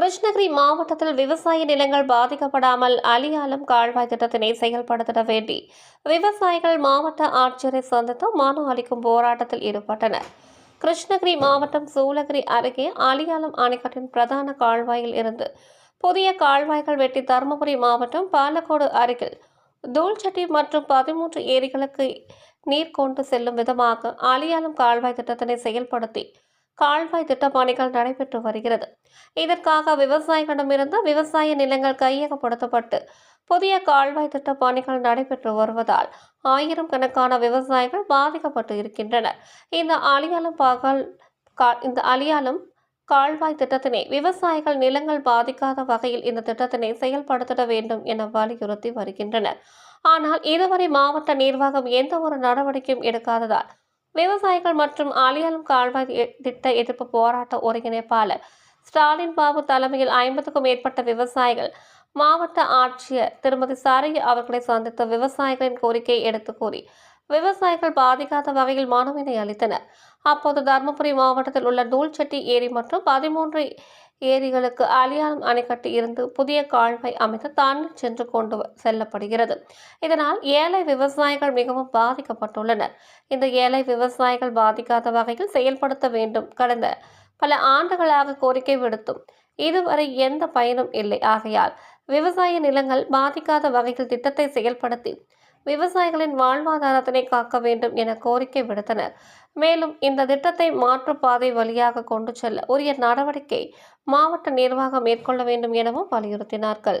கிருஷ்ணகிரி மாவட்டத்தில் விவசாய நிலங்கள் பாதிக்கப்படாமல் அலியாலம் கால்வாய் திட்டத்தினை செயல்படுத்திட வேண்டி விவசாயிகள் மாவட்ட ஆட்சியரை சந்தித்து மனு அளிக்கும் போராட்டத்தில் ஈடுபட்டனர். கிருஷ்ணகிரி மாவட்டம் சூளகிரி அருகே அலியாலம் அணைக்கட்டின் பிரதான கால்வாயில் இருந்து புதிய கால்வாய்கள் வெட்டி தருமபுரி மாவட்டம் பாலக்கோடு அருகில் தூள்சட்டி மற்றும் பதிமூன்று ஏரிகளுக்கு நீர் கொண்டு செல்லும் விதமாக அலியாலம் கால்வாய் திட்டத்தினை செயல்படுத்தி கால்வாய் திட்ட பணிகள் நடைபெற்று வருகிறது. இதற்காக விவசாயிகளிடமிருந்து விவசாய நிலங்கள் கையகப்படுத்தப்பட்டு புதிய கால்வாய் திட்ட பணிகள் நடைபெற்று வருவதால் ஆயிரம் கணக்கான விவசாயிகள் பாதிக்கப்பட்டு இருக்கின்றனர். இந்த அலியாலம் பகல் கா- இந்த அலியாலம் கால்வாய் திட்டத்தினை விவசாயிகள் நிலங்கள் பாதிக்காத வகையில் இந்த திட்டத்தினை செயல்படுத்திட வேண்டும் என வலியுறுத்தி வருகின்றனர். ஆனால் இதுவரை மாவட்ட நிர்வாகம் எந்த ஒரு நடவடிக்கையும் எடுக்காததால் விவசாயிகள் மற்றும் அலியாலம் கால்வாய் திட்ட எதிர்ப்பு போராட்ட ஒருங்கிணைப்பாளர் ஸ்டாலின் பாபு தலைமையில் ஐம்பதுக்கும் மேற்பட்ட விவசாயிகள் மாவட்ட ஆட்சியர் திருமதி சாரகி அவர்களை சந்தித்து விவசாயிகளின் கோரிக்கையை எடுத்து கூறி விவசாயிகள் பாதிக்காத வகையில் மனுவினை அளித்தனர். அப்போது தருமபுரி மாவட்டத்தில் உள்ள நூல்செட்டி ஏரி மற்றும் பதிமூன்று ஏரிகளுக்கு அலியாலம் அணைக்கட்டு இருந்து புதிய கால்வாய் அமைத்து தண்ணீர் சென்று கொண்டு செல்லப்படுகிறது. இதனால் ஏழை விவசாயிகள் மிகவும் பாதிக்கப்பட்டுள்ளனர். இந்த ஏழை விவசாயிகள் பாதிக்காத வகையில் செயல்படுத்த வேண்டும் கடந்த பல ஆண்டுகளாக கோரிக்கை விடுத்தும் இதுவரை எந்த பயனும் இல்லை. ஆகையால் விவசாய நிலங்கள் பாதிக்காத வகையில் திட்டத்தை செயல்படுத்தி விவசாயிகளின் வாழ்வாதாரத்தினை காக்க வேண்டும் என கோரிக்கை விடுத்தனர். மேலும் இந்த திட்டத்தை மாற்றுப்பாதை வழியாக கொண்டு செல்ல உரிய நடவடிக்கை மாவட்ட நிர்வாகம் மேற்கொள்ள வேண்டும் எனவும் வலியுறுத்தினார்கள்.